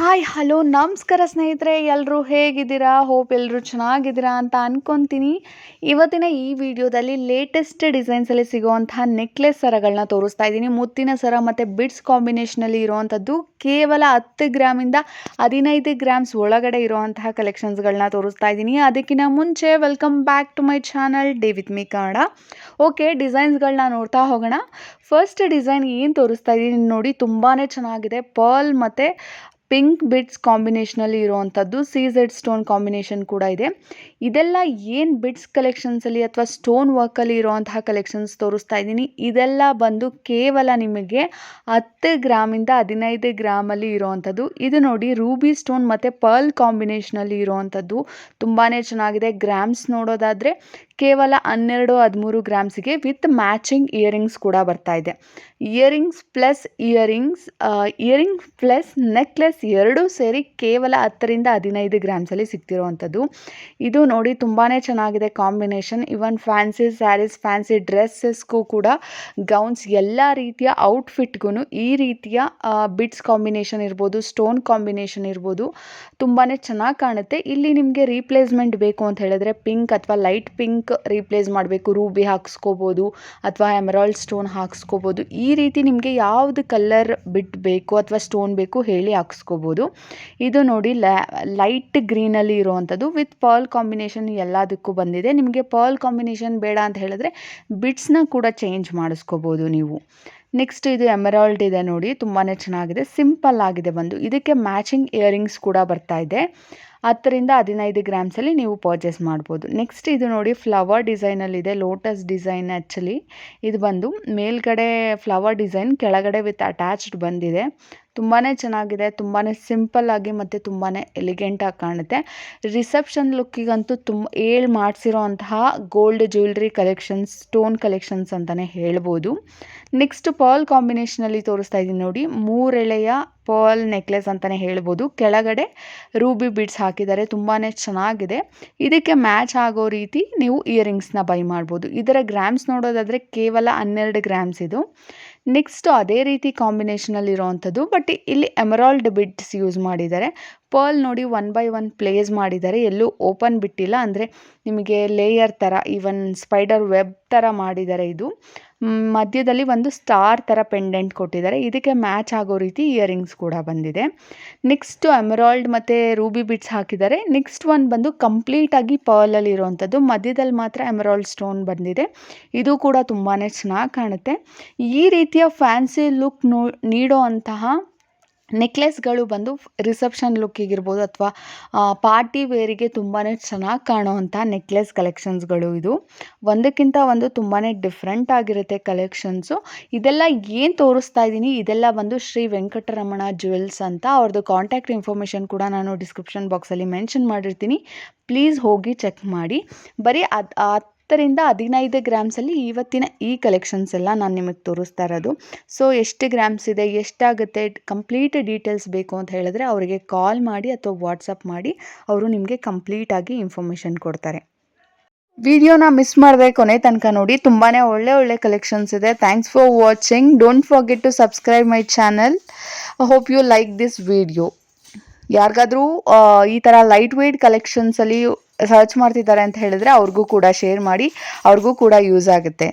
Hi, hello, ನಮಸ್ಕಾರ ಸ್ನೇಹಿತರೆ ಎಲ್ಲರೂ ಹೇಗಿದ್ದೀರಾ? ಹೋಪ್ ಎಲ್ಲರೂ ಚೆನ್ನಾಗಿದ್ದೀರಾ ಅಂತ ಅಂದ್ಕೊತೀನಿ ಇವತ್ತಿನ ಈ ವಿಡಿಯೋದಲ್ಲಿ ಲೇಟೆಸ್ಟ್ ಡಿಸೈನ್ಸಲ್ಲಿ ಸಿಗುವಂತಹ ನೆಕ್ಲೆಸ್ ಸರಗಳನ್ನ ತೋರಿಸ್ತಾ ಇದ್ದೀನಿ. ಮುತ್ತಿನ ಸರ ಮತ್ತು ಬಿಡ್ಸ್ ಕಾಂಬಿನೇಷನಲ್ಲಿ ಇರುವಂಥದ್ದು ಕೇವಲ ಹತ್ತು ಗ್ರಾಮಿಂದ ಹದಿನೈದು ಗ್ರಾಮ್ಸ್ ಒಳಗಡೆ ಇರುವಂತಹ ಕಲೆಕ್ಷನ್ಸ್ಗಳನ್ನ ತೋರಿಸ್ತಾ ಇದ್ದೀನಿ. ಅದಕ್ಕಿಂತ ಮುಂಚೆ welcome back to my channel day with me Kannada okay ಡಿಸೈನ್ಸ್ಗಳನ್ನ ನೋಡ್ತಾ ಹೋಗೋಣ. ಫಸ್ಟ್ ಡಿಸೈನ್ ಏನು ತೋರಿಸ್ತಾ ಇದ್ದೀನಿ ನೋಡಿ ತುಂಬಾ ಚೆನ್ನಾಗಿದೆ. ಪರ್ಲ್ ಮತ್ತು ಪಿಂಕ್ ಬಿಡ್ಸ್ ಕಾಂಬಿನೇಷನಲ್ಲಿ ಇರುವಂಥದ್ದು ಸೀಝೆಡ್ ಸ್ಟೋನ್ ಕಾಂಬಿನೇಷನ್ ಕೂಡ ಇದೆ. ಇದೆಲ್ಲ ಏನು ಬಿಡ್ಸ್ ಕಲೆಕ್ಷನ್ಸಲ್ಲಿ ಅಥವಾ ಸ್ಟೋನ್ ವರ್ಕಲ್ಲಿ ಇರುವಂತಹ ಕಲೆಕ್ಷನ್ಸ್ ತೋರಿಸ್ತಾ ಇದ್ದೀನಿ. ಇದೆಲ್ಲ ಬಂದು ಕೇವಲ ನಿಮಗೆ ಹತ್ತು ಗ್ರಾಮಿಂದ ಹದಿನೈದು ಗ್ರಾಮಲ್ಲಿ ಇರುವಂಥದ್ದು. ಇದು ನೋಡಿ ರೂಬಿ ಸ್ಟೋನ್ ಮತ್ತು ಪರ್ಲ್ ಕಾಂಬಿನೇಷನಲ್ಲಿ ಇರುವಂಥದ್ದು. ತುಂಬಾ ಚೆನ್ನಾಗಿದೆ. ಗ್ರಾಮ್ಸ್ ನೋಡೋದಾದರೆ ಕೇವಲ ಹನ್ನೆರಡು ಹದಿಮೂರು ಗ್ರಾಮ್ಸಿಗೆ ವಿತ್ ಮ್ಯಾಚಿಂಗ್ ಇಯರಿಂಗ್ಸ್ ಕೂಡ ಬರ್ತಾ ಇದೆ. Earrings plus earrings earring plus necklace ಎರಡೂ ಸೇರಿ ಕೇವಲ ಹತ್ತರಿಂದ ಹದಿನೈದು ಗ್ರಾಮ್ಸಲ್ಲಿ ಸಿಗ್ತಿರುವಂಥದ್ದು. ಇದು ನೋಡಿ ತುಂಬಾ ಚೆನ್ನಾಗಿದೆ combination. Even fancy sarees, fancy ಡ್ರೆಸ್ಸಸ್ಗೂ ಕೂಡ ಗೌನ್ಸ್ ಎಲ್ಲ ರೀತಿಯ ಔಟ್ಫಿಟ್ಗೂ ಈ ರೀತಿಯ ಬಿಡ್ಸ್ ಕಾಂಬಿನೇಷನ್ ಇರ್ಬೋದು, ಸ್ಟೋನ್ ಕಾಂಬಿನೇಷನ್ ಇರ್ಬೋದು ತುಂಬಾ ಚೆನ್ನಾಗಿ ಕಾಣುತ್ತೆ. ಇಲ್ಲಿ ನಿಮಗೆ ರೀಪ್ಲೇಸ್ಮೆಂಟ್ ಬೇಕು ಅಂತ ಹೇಳಿದ್ರೆ ಪಿಂಕ್ ಅಥವಾ ಲೈಟ್ ಪಿಂಕ್ ರೀಪ್ಲೇಸ್ ಮಾಡಬೇಕು ರೂಬಿ ಹಾಕ್ಸ್ಕೋಬೋದು ಅಥವಾ ಎಮರಾಲ್ಡ್ ಸ್ಟೋನ್ ಹಾಕ್ಸ್ಕೋಬೋದು. ಈ ರೀತಿ ನಿಮಗೆ ಯಾವುದು ಕಲರ್ ಬಿಟ್ ಬೇಕು ಅಥವಾ ಸ್ಟೋನ್ ಬೇಕು ಹೇಳಿ ಹಾಕ್ಸ್ಕೋಬೋದು. ಇದು ನೋಡಿ ಲೈಟ್ ಗ್ರೀನಲ್ಲಿ ಇರುವಂಥದ್ದು ವಿತ್ ಪರ್ಲ್ ಕಾಂಬಿನೇಷನ್ ಎಲ್ಲದಕ್ಕೂ ಬಂದಿದೆ. ನಿಮಗೆ ಪರ್ಲ್ ಕಾಂಬಿನೇಷನ್ ಬೇಡ ಅಂತ ಹೇಳಿದ್ರೆ ಬಿಟ್ಸ್ನ ಕೂಡ ಚೇಂಜ್ ಮಾಡಿಸ್ಕೋಬೋದು ನೀವು. ನೆಕ್ಸ್ಟ್ ಇದು ಎಮರಾಲ್ಡ್ ಇದೆ ನೋಡಿ ತುಂಬಾ ಚೆನ್ನಾಗಿದೆ ಸಿಂಪಲ್ ಆಗಿದೆ ಬಂದು. ಇದಕ್ಕೆ ಮ್ಯಾಚಿಂಗ್ ಇಯರಿಂಗ್ಸ್ ಕೂಡ ಬರ್ತಾ ಇದೆ. ಹತ್ತರಿಂದ ಹದಿನೈದು ಗ್ರಾಮ್ಸಲ್ಲಿ ನೀವು ಪರ್ಚೇಸ್ ಮಾಡ್ಬೋದು. ನೆಕ್ಸ್ಟ್ ಇದು ನೋಡಿ ಫ್ಲವರ್ ಡಿಸೈನಲ್ಲಿದೆ ಲೋಟಸ್ ಡಿಸೈನ್ ಆ್ಯಕ್ಚುಲಿ ಇದು ಬಂದು ಮೇಲ್ಗಡೆ ಫ್ಲವರ್ ಡಿಸೈನ್ ಕೆಳಗಡೆ ವಿತ್ ಅಟ್ಯಾಚ್ಡ್ ಬಂದಿದೆ. ತುಂಬಾ ಚೆನ್ನಾಗಿದೆ ತುಂಬಾ ಸಿಂಪಲ್ಲಾಗಿ ಮತ್ತು ತುಂಬಾ ಎಲಿಗೆಂಟಾಗಿ ಕಾಣುತ್ತೆ. ರಿಸೆಪ್ಷನ್ ಲುಕ್ಕಿಗಂತೂ ತುಂಬ ಏಳು ಮಾಡಿಸಿರೋ ಅಂತಹ gold jewellery collections, stone collections ಅಂತಲೇ ಹೇಳ್ಬೋದು. ನೆಕ್ಸ್ಟ್ ಪರ್ಲ್ ಕಾಂಬಿನೇಷನಲ್ಲಿ ತೋರಿಸ್ತಾ ಇದ್ದೀನಿ ನೋಡಿ, ಮೂರೆಳೆಯ ಪರ್ಲ್ ನೆಕ್ಲೆಸ್ ಅಂತಲೇ ಹೇಳ್ಬೋದು. ಕೆಳಗಡೆ ರೂಬಿ ಬಿಡ್ಸ್ ಹಾಕಿದ್ದಾರೆ ತುಂಬಾ ಚೆನ್ನಾಗಿದೆ. ಇದಕ್ಕೆ ಮ್ಯಾಚ್ ಆಗೋ ರೀತಿ ನೀವು ಇಯರಿಂಗ್ಸ್ನ ಬೈ ಮಾಡ್ಬೋದು. ಇದರ ಗ್ರಾಮ್ಸ್ ನೋಡೋದಾದರೆ ಕೇವಲ ಹನ್ನೆರಡು ಗ್ರಾಮ್ಸ್ ಇದು. ನೆಕ್ಸ್ಟ್ ಅದೇ ರೀತಿ ಕಾಂಬಿನೇಷನಲ್ಲಿ ಇರೋವಂಥದ್ದು ಬಟ್ ಇಲ್ಲಿ ಎಮರಾಲ್ಡ್ ಬಿಟ್ಸ್ ಯೂಸ್ ಮಾಡಿದ್ದಾರೆ. ಪರ್ಲ್ ನೋಡಿ ಒನ್ ಬೈ ಒನ್ ಪ್ಲೇಸ್ ಮಾಡಿದ್ದಾರೆ. ಎಲ್ಲೂ ಓಪನ್ ಬಿಟ್ಟಿಲ್ಲ, ಅಂದರೆ ನಿಮಗೆ ಲೇಯರ್ ಥರ ಈವನ್ ಸ್ಪೈಡರ್ ವೆಬ್ ಥರ ಮಾಡಿದ್ದಾರೆ ಇದು. ಮಧ್ಯದಲ್ಲಿ ಒಂದು ಸ್ಟಾರ್ ಥರ ಪೆಂಡೆಂಟ್ ಕೊಟ್ಟಿದ್ದಾರೆ. ಇದಕ್ಕೆ ಮ್ಯಾಚ್ ಆಗೋ ರೀತಿ ಇಯರಿಂಗ್ಸ್ ಕೂಡ ಬಂದಿದೆ. ನೆಕ್ಸ್ಟ್ ಎಮರಾಲ್ಡ್ ಮತ್ತು ರೂಬಿ ಬಿಟ್ಸ್ ಹಾಕಿದ್ದಾರೆ. ನೆಕ್ಸ್ಟ್ ಒನ್ ಬಂದು ಕಂಪ್ಲೀಟಾಗಿ ಪರ್ಲಲ್ಲಿ ಇರುವಂಥದ್ದು ಮಧ್ಯದಲ್ಲಿ ಮಾತ್ರ ಎಮರಾಲ್ಡ್ ಸ್ಟೋನ್ ಬಂದಿದೆ. ಇದು ಕೂಡ ತುಂಬಾ ಚೆನ್ನಾಗಿ ಕಾಣುತ್ತೆ. ಈ ರೀತಿಯ ಫ್ಯಾನ್ಸಿ ಲುಕ್ ನೋ, ನೀಡೋ ಅಂತಹ ನೆಕ್ಲೆಸ್ಗಳು ಬಂದು ರಿಸೆಪ್ಷನ್ ಲುಕ್ಕಿಗಿರ್ಬೋದು ಅಥವಾ ಪಾರ್ಟಿ ವೇರಿಗೆ ತುಂಬಾ ಚೆನ್ನಾಗಿ ಕಾಣುವಂಥ ನೆಕ್ಲೆಸ್ ಕಲೆಕ್ಷನ್ಸ್ಗಳು ಇದು. ಒಂದಕ್ಕಿಂತ ಒಂದು ತುಂಬಾ ಡಿಫ್ರೆಂಟ್ ಆಗಿರುತ್ತೆ ಕಲೆಕ್ಷನ್ಸು. ಇದೆಲ್ಲ ಏನು ತೋರಿಸ್ತಾ ಇದ್ದೀನಿ, ಇದೆಲ್ಲ ಬಂದು ಶ್ರೀ ವೆಂಕಟರಮಣ ಜ್ಯುವೆಲ್ಸ್ ಅಂತ ಅವ್ರದ್ದು ಕಾಂಟ್ಯಾಕ್ಟ್ ಇನ್ಫಾರ್ಮೇಷನ್ ಕೂಡ ನಾನು ಡಿಸ್ಕ್ರಿಪ್ಷನ್ ಬಾಕ್ಸಲ್ಲಿ ಮೆನ್ಷನ್ ಮಾಡಿರ್ತೀನಿ. ಪ್ಲೀಸ್ ಹೋಗಿ ಚೆಕ್ ಮಾಡಿ. ಬರೀ ಅದು ಹತ್ತರಿಂದ ಹದಿನೈದು ಗ್ರಾಮ್ಸಲ್ಲಿ ಇವತ್ತಿನ ಈ ಕಲೆಕ್ಷನ್ಸ್ ಎಲ್ಲ ನಾನು ನಿಮಗೆ ತೋರಿಸ್ತಾ ಇರೋದು. ಸೊ ಎಷ್ಟು ಗ್ರಾಮ್ಸ್ ಇದೆ, ಎಷ್ಟಾಗುತ್ತೆ ಕಂಪ್ಲೀಟ್ ಡೀಟೇಲ್ಸ್ ಬೇಕು ಅಂತ ಹೇಳಿದ್ರೆ ಅವರಿಗೆ ಕಾಲ್ ಮಾಡಿ ಅಥವಾ ವಾಟ್ಸಪ್ ಮಾಡಿ ಅವರು ನಿಮಗೆ ಕಂಪ್ಲೀಟಾಗಿ ಇನ್ಫಾರ್ಮೇಷನ್ ಕೊಡ್ತಾರೆ. ವಿಡಿಯೋನ ಮಿಸ್ ಮಾಡಿದೆ ಕೊನೆ ತನಕ ನೋಡಿ ತುಂಬಾ ಒಳ್ಳೆ ಒಳ್ಳೆ ಕಲೆಕ್ಷನ್ಸ್ ಇದೆ. Thanks for watching don't forget to subscribe my channel hope you like this video ಯಾರಿಗಾದ್ರೂ ಈ ಥರ ಲೈಟ್ ವೆಯ್ಟ್ ಕಲೆಕ್ಷನ್ಸಲ್ಲಿ ಸರ್ಚ್ ಮಾಡ್ತಿದ್ದಾರೆ ಅಂತ ಹೇಳಿದ್ರೆ ಅವ್ರಿಗೂ ಕೂಡ ಶೇರ್ ಮಾಡಿ ಅವ್ರಿಗೂ ಕೂಡ ಯೂಸ್ ಆಗುತ್ತೆ.